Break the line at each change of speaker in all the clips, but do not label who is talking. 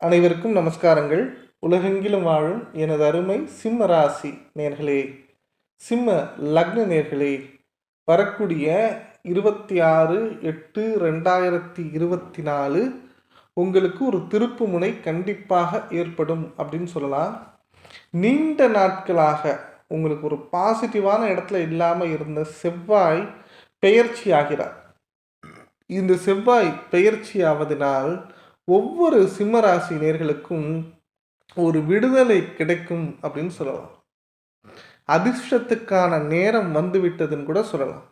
அனைவருக்கும் நமஸ்காரங்கள். உலகெங்கிலும் வாழும் எனது அருமை சிம்ம ராசி நேர்களே சிம்ம லக்ன நேர்களே வரக்கூடிய இருபத்தி ஆறு எட்டு ரெண்டாயிரத்தி இருபத்தி நாலு உங்களுக்கு ஒரு திருப்பு முனை கண்டிப்பாக ஏற்படும் அப்படின்னு சொல்லலாம். நீண்ட நாட்களாக உங்களுக்கு ஒரு பாசிட்டிவான இடத்துல இல்லாமல் இருந்த செவ்வாய் பெயர்ச்சி ஆகிறார். இந்த செவ்வாய் பெயர்ச்சி ஆவதனால் ஒவ்வொரு சிம்மராசி நேர்களுக்கும் ஒரு விடுதலை கிடைக்கும் அப்படின்னு சொல்லலாம். அதிர்ஷ்டத்துக்கான நேரம் வந்து விட்டதுன்னு கூட சொல்லலாம்.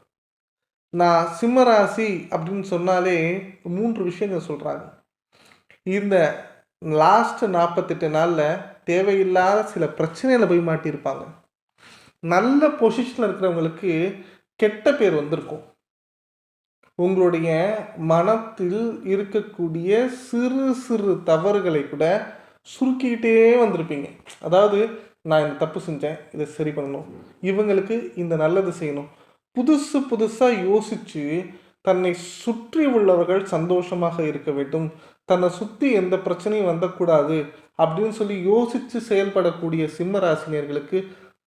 நான் சிம்மராசி அப்படின்னு சொன்னாலே மூன்று விஷயங்கள் சொல்கிறாங்க இந்த லாஸ்ட் நாற்பத்தெட்டு நாளில் தேவையில்லாத சில பிரச்சனையில் போய் மாட்டியிருப்பாங்க. நல்ல பொசிஷனில் இருக்கிறவங்களுக்கு கெட்ட பேர் வந்திருக்கும். உங்களுடைய மனத்தில் இருக்கக்கூடிய சிறு சிறு தவறுகளை கூட சுருக்கிக்கிட்டே வந்திருப்பீங்க. அதாவது நான் இந்த தப்பு செஞ்சேன் இதை சரி பண்ணணும். இவங்களுக்கு இந்த நல்லது செய்யணும். புதுசு புதுசாக யோசித்து தன்னை சுற்றி உள்ளவர்கள் சந்தோஷமாக இருக்க வேண்டும். தன்னை சுற்றி எந்த பிரச்சனையும் வந்தக்கூடாது அப்படின்னு சொல்லி யோசித்து செயல்படக்கூடிய சிம்ம ராசினியர்களுக்கு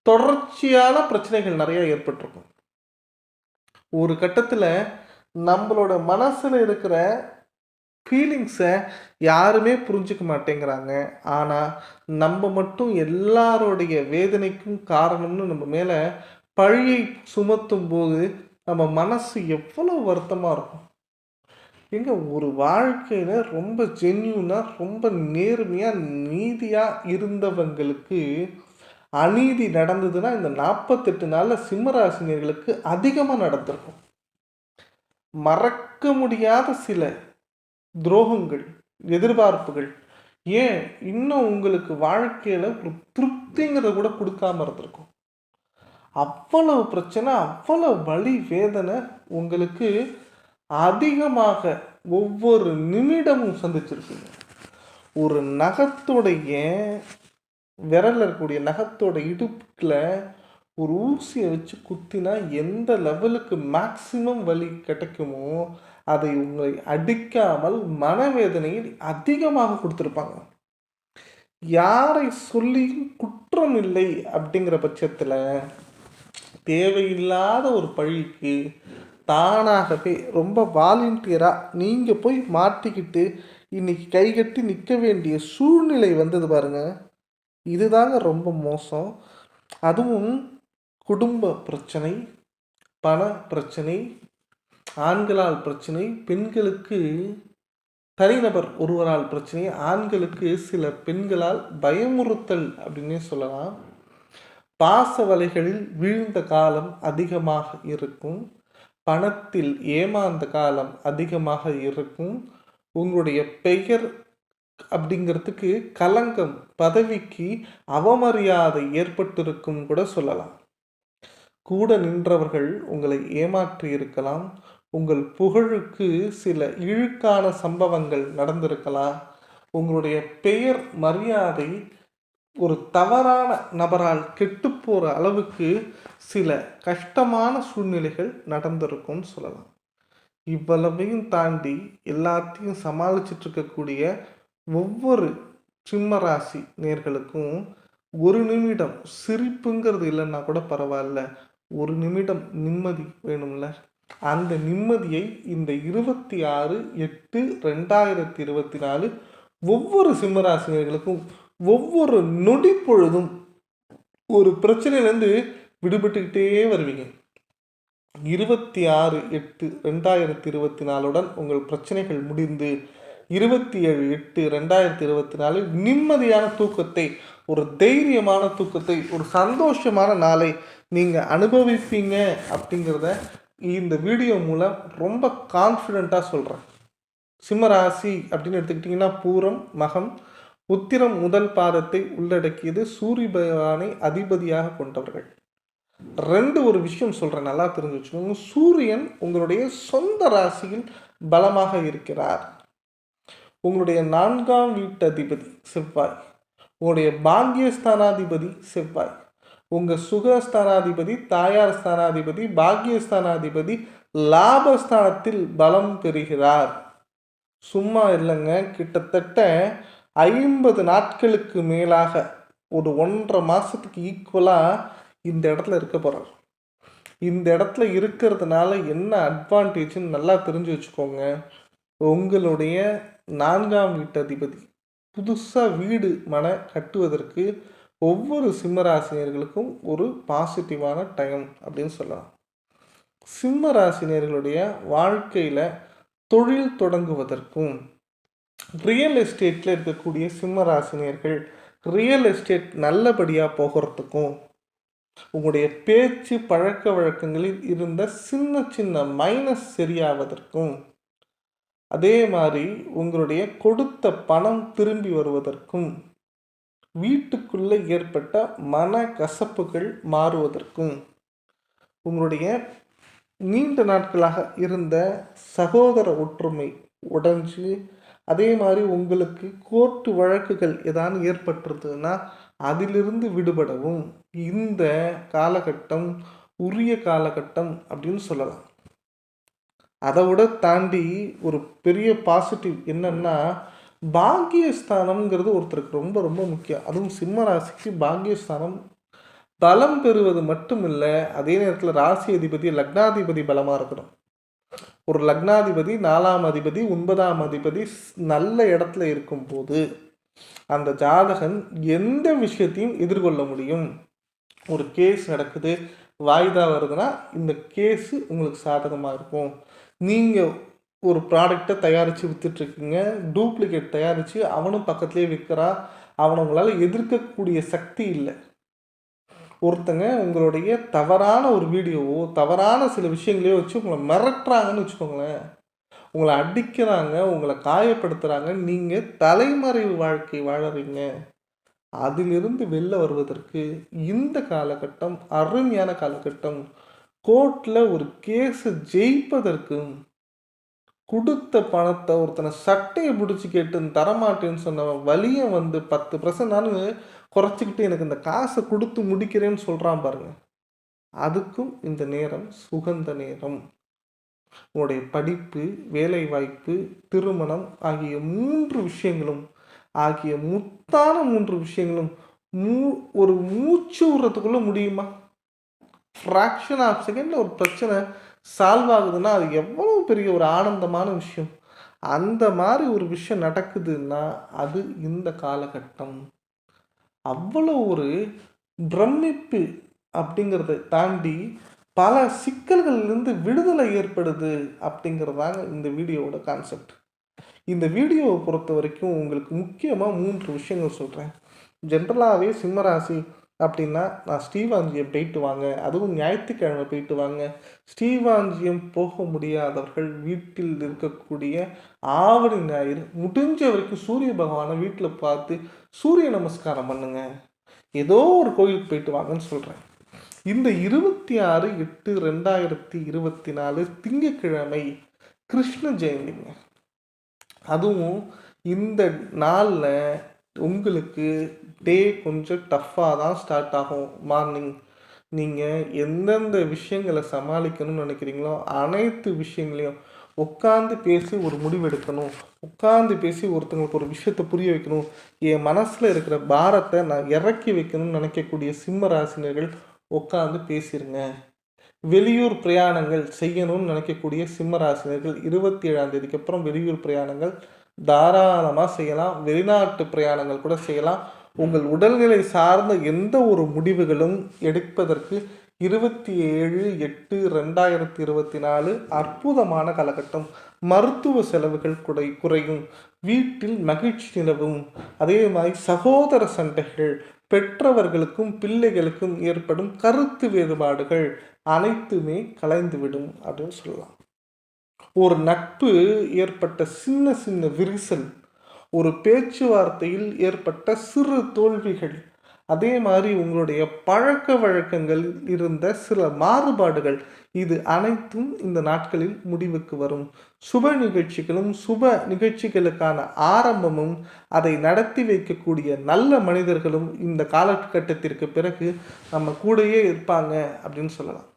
தொடர்ச்சியான பிரச்சனைகள் நிறைய ஏற்பட்டிருக்கும். ஒரு கட்டத்தில் நம்மளோட மனசில் இருக்கிற ஃபீலிங்ஸை யாருமே புரிஞ்சுக்க மாட்டேங்கிறாங்க. ஆனால் நம்ம மட்டும் எல்லாரோடைய வேதனைக்கும் காரணம்னு நம்ம மேலே பழியை சுமத்தும் போது நம்ம மனசு எவ்வளோ வருத்தமாக இருக்கும். எங்க ஒரு வாழ்க்கையில் ரொம்ப ஜென்யூனாக ரொம்ப நேர்மையாக நீதியாக இருந்தவங்களுக்கு அநீதி நடந்ததுன்னா இந்த நாற்பத்தெட்டு நாளில் சிம்மராசினியர்களுக்கு அதிகமாக நடந்திருக்கும். மறக்க முடியாத சில துரோகங்கள் எதிர்பார்ப்புகள் ஏன் இன்னும் உங்களுக்கு வாழ்க்கையில் ஒரு திருப்திங்கிறத கூட கொடுக்காம இருந்திருக்கும். அவ்வளவு பிரச்சனை அவ்வளவு வலி வேதனை உங்களுக்கு அதிகமாக ஒவ்வொரு நிமிடமும் சந்திச்சிருக்கீங்க ஒரு நகத்துடைய விரலில் இருக்கக்கூடிய நகத்தோட இடுப்பில் ஒரு ஊசியை வச்சு குத்தினா எந்த லெவலுக்கு மேக்சிமம் வலி கிடைக்குமோ அதை உங்களை அடிக்காமல் மனவேதனையில் அதிகமாக கொடுத்துருப்பாங்க. யாரை சொல்லியும் குற்றம் இல்லை அப்படிங்கிற பட்சத்தில் தேவையில்லாத ஒரு பழிக்கு தானாகவே ரொம்ப வாலண்டியராக நீங்கள் போய் மாட்டிக்கிட்டு இன்னைக்கு கைகட்டி நிற்க வேண்டிய சூழ்நிலை வந்தது பாருங்க. இதுதாங்க ரொம்ப மோசம். அதுவும் குடும்ப பிரச்சனை பண பிரச்சனை ஆண்களால் பிரச்சனை பெண்களுக்கு தனிநபர் ஒருவரால் பிரச்சனை ஆண்களுக்கு சில பெண்களால் பயமுறுத்தல் அப்படின்னே சொல்லலாம். பாச வலைகளில் வீழ்ந்த காலம் அதிகமாக இருக்கும். பணத்தில் ஏமாந்த காலம் அதிகமாக இருக்கும். உங்களுடைய பெயர் அப்படிங்கிறதுக்கு கலங்கம் பதவிக்கு அவமரியாதை ஏற்பட்டிருக்கும் கூட சொல்லலாம். கூட நின்றவர்கள் உங்களை ஏமாற்றி இருக்கலாம். உங்கள் புகழுக்கு சில இழுக்கான சம்பவங்கள் நடந்திருக்கலாம். உங்களுடைய பெயர் மரியாதை ஒரு தவறான நபரால் கெட்டுப்போகிற அளவுக்கு சில கஷ்டமான சூழ்நிலைகள் நடந்திருக்கும்னு சொல்லலாம். இவ்வளவையும் தாண்டி எல்லாத்தையும் சமாளிச்சுட்டு இருக்கக்கூடிய ஒவ்வொரு சிம்மராசி நேர்களுக்கும் ஒரு நிமிடம் சிரிப்புங்கிறது இல்லைன்னா கூட பரவாயில்ல. ஒரு நிமிடம் நிம்மதி வேணும்ல? அந்த நிம்மதியை இந்த இருபத்தி ஆறு எட்டு ரெண்டாயிரத்தி இருபத்தி நாலு ஒவ்வொரு சிம்மராசினியர்களுக்கும் ஒவ்வொரு நொடி பொழுதும் ஒரு பிரச்சனையிலேருந்து விடுபட்டுக்கிட்டே வருவீங்க. இருபத்தி ஆறு எட்டு ரெண்டாயிரத்தி இருபத்தி நாலுடன் உங்கள் பிரச்சனைகள் முடிந்து இருபத்தி ஏழு எட்டு ரெண்டாயிரத்தி இருபத்தி நாலு நிம்மதியான தூக்கத்தை ஒரு தைரியமான தூக்கத்தை ஒரு சந்தோஷமான நாளை நீங்கள் அனுபவிப்பீங்க அப்படிங்கிறத இந்த வீடியோ மூலம் ரொம்ப கான்ஃபிடெண்ட்டாக சொல்கிறேன் சிம்மராசி அப்படின்னு எடுத்துக்கிட்டிங்கன்னா பூரம் மகம் உத்திரம் முதல் பாதத்தை உள்ளடக்கியது சூரிய பகவானை அதிபதியாக கொண்டவர்கள். ரெண்டு ஒரு விஷயம் சொல்கிறேன் நல்லா தெரிஞ்சு வச்சுக்கோங்க. சூரியன் உங்களுடைய சொந்த ராசியில் பலமாக இருக்கிறார். உங்களுடைய நான்காம் வீட்டு அதிபதி செவ்வாய். உங்களுடைய பாங்கியஸ்தானாதிபதி செவ்வாய். உங்கள் சுகஸ்தானாதிபதி தாயார் ஸ்தானாதிபதி பாக்கியஸ்தானாதிபதி லாபஸ்தானத்தில் பலம் பெறுகிறார். சும்மா இல்லைங்க. கிட்டத்தட்ட ஐம்பது நாட்களுக்கு மேலாக ஒரு ஒன்றரை மாதத்துக்கு ஈக்குவலாக இந்த இடத்துல இருக்க போகிறார் இந்த இடத்துல இருக்கிறதுனால என்ன அட்வான்டேஜ்னு நல்லா தெரிஞ்சு வச்சுக்கோங்க. உங்களுடைய நான்காம் வீட்டு அதிபதி புதுசாக வீடு மன கட்டுவதற்கு ஒவ்வொரு சிம்மராசினியர்களுக்கும் ஒரு பாசிட்டிவான டைம் அப்படின்னு சொல்லலாம். சிம்ம ராசினியர்களுடைய வாழ்க்கையில் தொழில் தொடங்குவதற்கும் ரியல் எஸ்டேட்டில் இருக்கக்கூடிய சிம்ம ராசினியர்கள் ரியல் எஸ்டேட் நல்லபடியாக போகிறதுக்கும் உங்களுடைய பேச்சு பழக்க வழக்கங்களில் இருந்த சின்ன சின்ன மைனஸ் சரியாவதற்கும் அதே மாதிரி உங்களுடைய கொடுத்த பணம் திரும்பி வருவதற்கும் வீட்டுக்குள்ளே ஏற்பட்ட மன கசப்புகள் மாறுவதற்கும் உங்களுடைய நீண்ட நாட்களாக இருந்த சகோதர ஒற்றுமை உடைஞ்சு அதே மாதிரி உங்களுக்கு கோர்ட்டு வழக்குகள் ஏதாவது ஏற்பட்டிருந்ததுன்னா அதிலிருந்து விடுபடவும். இந்த காலகட்டம் உரிய காலகட்டம் அப்படின்னு சொல்லலாம். அதை விட தாண்டி ஒரு பெரிய பாசிட்டிவ் என்னன்னா பாக்கியஸ்தானம்ங்கிறது ஒருத்தருக்கு ரொம்ப ரொம்ப முக்கியம். அதுவும் சிம்ம ராசிக்கு பாக்கியஸ்தானம் பலம் பெறுவது மட்டும் இல்லை அதே நேரத்தில் ராசி அதிபதி லக்னாதிபதி பலமாக இருக்கணும். ஒரு லக்னாதிபதி நாலாம் அதிபதி ஒன்பதாம் அதிபதி நல்ல இடத்துல இருக்கும்போது அந்த ஜாதகன் எந்த விஷயத்தையும் எதிர்கொள்ள முடியும். ஒரு கேஸ் நடக்குது வாய்தா வருதுன்னா இந்த கேஸு உங்களுக்கு சாதகமாக இருக்கும். நீங்கள் ஒரு ப்ராடக்டை தயாரித்து விற்றுட்ருக்குங்க டூப்ளிகேட் தயாரித்து அவனும் பக்கத்துலேயே விற்கிறா. அவனை உங்களால் எதிர்க்கக்கூடிய சக்தி இல்லை. ஒருத்தங்க உங்களுடைய தவறான ஒரு வீடியோவோ தவறான சில விஷயங்களையோ வச்சு உங்களை மிரட்டுறாங்கன்னு வச்சுக்கோங்களேன். உங்களை அடிக்கிறாங்க உங்களை காயப்படுத்துகிறாங்க நீங்கள் தலைமறைவு வாழ்க்கை வாழறீங்க. அதிலிருந்து வெளில வருவதற்கு இந்த காலகட்டம் அருமையான காலகட்டம். கோர்ட்டில் ஒரு கேஸை ஜெயிப்பதற்கும் கொடுத்த பணத்தை ஒருத்தனை சட்டையை பிடிச்சி கேட்டு தரமாட்டேன்னு சொன்ன வழியை வந்து பத்து பர்சன்ட் நான் குறைச்சிக்கிட்டு எனக்கு இந்த காசை கொடுத்து முடிக்கிறேன்னு சொல்கிறான் பாருங்க. அதுக்கும் இந்த நேரம் சுகந்த நேரம். உங்களுடைய படிப்பு வேலைவாய்ப்பு திருமணம் ஆகிய மூன்று விஷயங்களும் ஆகிய முத்தான மூன்று விஷயங்களும் மூ ஒரு மூச்சு விடுறதுக்குள்ளே முடியுமா? ஃப்ராக்ஷன் ஆஃப் செகண்டில் ஒரு பிரச்சனை சால்வ் ஆகுதுன்னா அது எவ்வளோ பெரிய ஒரு ஆனந்தமான விஷயம். அந்த மாதிரி ஒரு விஷயம் நடக்குதுன்னா அது இந்த காலகட்டம். அவ்வளோ ஒரு பிரமிப்பு அப்படிங்கிறத தாண்டி பல சிக்கல்கள்லேருந்து விடுதலை ஏற்படுது அப்படிங்கிறதாங்க இந்த வீடியோவோட கான்செப்ட் இந்த வீடியோவை பொறுத்த வரைக்கும் உங்களுக்கு முக்கியமாக மூன்று விஷயங்கள் சொல்கிறேன் ஜென்ரலாகவே சிம்மராசி அப்படின்னா நான் ஸ்ரீவாஞ்சியம் போயிட்டு வாங்க. அதுவும் ஞாயிற்றுக்கிழமை போயிட்டு வாங்க. ஸ்ரீவாஞ்சியம் போக முடியாதவர்கள் வீட்டில் இருக்கக்கூடிய ஆவணி ஞாயிறு முடிஞ்ச வரைக்கும் சூரிய பகவானை வீட்டில் பார்த்து சூரிய நமஸ்காரம் பண்ணுங்க. ஏதோ ஒரு கோயிலுக்கு போயிட்டு வாங்கன்னு சொல்கிறேன் இந்த இருபத்தி ஆறு எட்டு ரெண்டாயிரத்தி இருபத்தி நாலு திங்கக்கிழமை கிருஷ்ண ஜெயந்திங்க. அதுவும் இந்த நாளில் உங்களுக்கு டே கொஞ்சம் டஃப்பாக தான் ஸ்டார்ட் ஆகும். மார்னிங் நீங்கள் எந்தெந்த விஷயங்களை சமாளிக்கணும்னு நினைக்கிறீங்களோ அனைத்து விஷயங்களையும் உட்காந்து பேசி ஒரு முடிவு எடுக்கணும். உட்காந்து பேசி ஒருத்தங்களுக்கு ஒரு விஷயத்தை புரிய வைக்கணும். என் மனசில் இருக்கிற பாரத்தை நான் இறக்கி வைக்கணும்னு நினைக்கக்கூடிய சிம்ம ராசினர்கள் உட்காந்து பேசிடுங்க வெளியூர் பிரயாணங்கள் செய்யணும்னு நினைக்கக்கூடிய சிம்ம ராசினர்கள் இருபத்தி ஏழாம் தேதிக்கு அப்புறம் வெளியூர் பிரயாணங்கள் தாராளமாக செய்யலாம். வெளிநாட்டு பிரயாணங்கள் கூட செய்யலாம். உங்கள் உடல்நிலை சார்ந்த எந்த ஒரு முடிவுகளும் எடுப்பதற்கு இருபத்தி ஏழு எட்டு ரெண்டாயிரத்தி இருபத்தி நாலு அற்புதமான காலகட்டம். மருத்துவ செலவுகள் குறை குறையும். வீட்டில் மகிழ்ச்சி நிலவும். அதே மாதிரி சகோதர சண்டைகள் பெற்றவர்களுக்கும் பிள்ளைகளுக்கும் ஏற்படும் கருத்து வேறுபாடுகள் அனைத்துமே கலைந்துவிடும் அப்படின்னு சொல்லலாம். ஒரு நட்பு ஏற்பட்ட சின்ன சின்ன விரிசல் ஒரு பேச்சுவார்த்தையில் ஏற்பட்ட சிறு தோல்விகள். அதே மாதிரி உங்களுடைய பழக்க வழக்கங்களில் இருந்த சில மாறுபாடுகள். இது அனைத்தும் இந்த நாட்களில் முடிவுக்கு வரும். சுப நிகழ்ச்சிகளும் சுப நிகழ்ச்சிகளுக்கான ஆரம்பமும் அதை நடத்தி வைக்கக்கூடிய நல்ல மனிதர்களும் இந்த காலகட்டத்திற்கு பிறகு நம்ம கூடயே இருப்பாங்க அப்படின்னு சொல்லலாம்.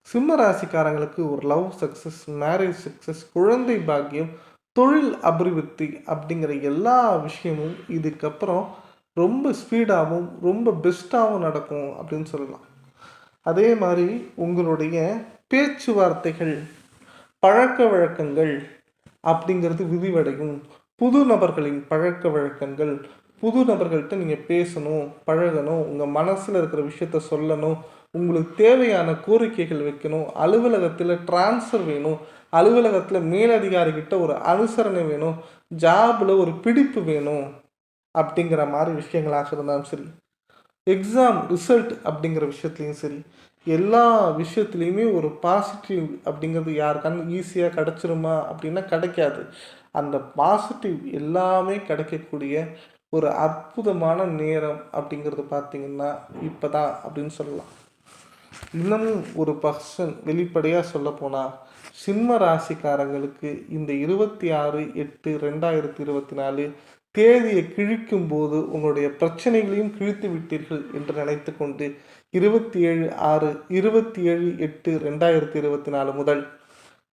சிம்ம ராசிக்காரங்களுக்கு ஒரு லவ் சக்ஸஸ் மேரேஜ் சக்ஸஸ் குழந்தை பாக்கியம் தொழில் அபிவிருத்தி அப்படிங்கிற எல்லா விஷயமும் இதுக்கப்புறம் ரொம்ப ஸ்பீடாகவும் ரொம்ப பெஸ்ட்டாகவும் நடக்கும் அப்படின்னு சொல்லலாம். அதே மாதிரி உங்களுடைய பேச்சுவார்த்தைகள் பழக்க வழக்கங்கள் அப்படிங்கிறது விரிவடையும். புது நபர்களின் பழக்க வழக்கங்கள் புது நபர்கள்ட்ட நீங்கள் பேசணும் பழகணும் உங்கள் மனசில் இருக்கிற விஷயத்த சொல்லணும் உங்களுக்கு தேவையான கோரிக்கைகள் வைக்கணும் அலுவலகத்தில் ட்ரான்ஸ்ஃபர் வேணும் அலுவலகத்தில் மேலதிகாரிகிட்ட ஒரு அனுசரணை வேணும் ஜாபில் ஒரு பிடிப்பு வேணும் அப்படிங்கிற மாதிரி விஷயங்களாக இருந்தாலும் சரி எக்ஸாம் ரிசல்ட் அப்படிங்கிற விஷயத்துலையும் சரி எல்லா விஷயத்துலையுமே ஒரு பாசிட்டிவ் அப்படிங்கிறது யாருக்கான ஈஸியாக கிடச்சிருமா அப்படின்னா கிடைக்காது. அந்த பாசிட்டிவ் எல்லாமே கிடைக்கக்கூடிய ஒரு அற்புதமான நேரம் அப்படிங்கிறது பார்த்திங்கன்னா இப்போ தான் அப்படின்னு சொல்லலாம். இன்னமும் ஒரு பர்சன் வெளிப்படையாக சொல்ல போனால் சிம்ம ராசிக்காரங்களுக்கு இந்த இருபத்தி ஆறு எட்டு ரெண்டாயிரத்தி இருபத்தி நாலு தேதியை கிழிக்கும் போது உங்களுடைய பிரச்சனைகளையும் கிழித்து விட்டீர்கள் என்று நினைத்து கொண்டு இருபத்தி ஏழு ஆறு இருபத்தி ஏழு எட்டு ரெண்டாயிரத்தி இருபத்தி நாலு முதல்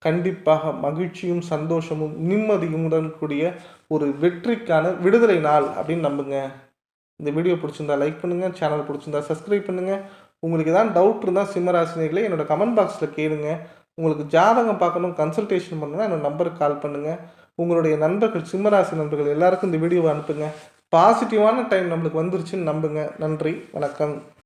கண்டிப்பாக மகிழ்ச்சியும் சந்தோஷமும் நிம்மதியுடன் கூடிய ஒரு வெற்றிக்கான விடுதலை நாள் அப்படின்னு நம்புங்க. இந்த வீடியோ பிடிச்சிருந்தா லைக் பண்ணுங்கள் சேனல் பிடிச்சிருந்தா சப்ஸ்கிரைப் பண்ணுங்கள் உங்களுக்கு ஏதாவது டவுட் இருந்தால் சிம்மராசினிகளே என்னோட கமெண்ட் பாக்ஸில் கேளுங்க. உங்களுக்கு ஜாதகம் பார்க்கணும் கன்சல்டேஷன் பண்ணணும்னா என்னோட நம்பருக்கு கால் பண்ணுங்கள் உங்களுடைய நண்பர்கள் சிம்மராசி நண்பர்கள் எல்லாருக்கும் இந்த வீடியோவை அனுப்புங்க. பாசிட்டிவான டைம் நம்மளுக்கு வந்துருச்சுன்னு நம்புங்க. நன்றி வணக்கம்.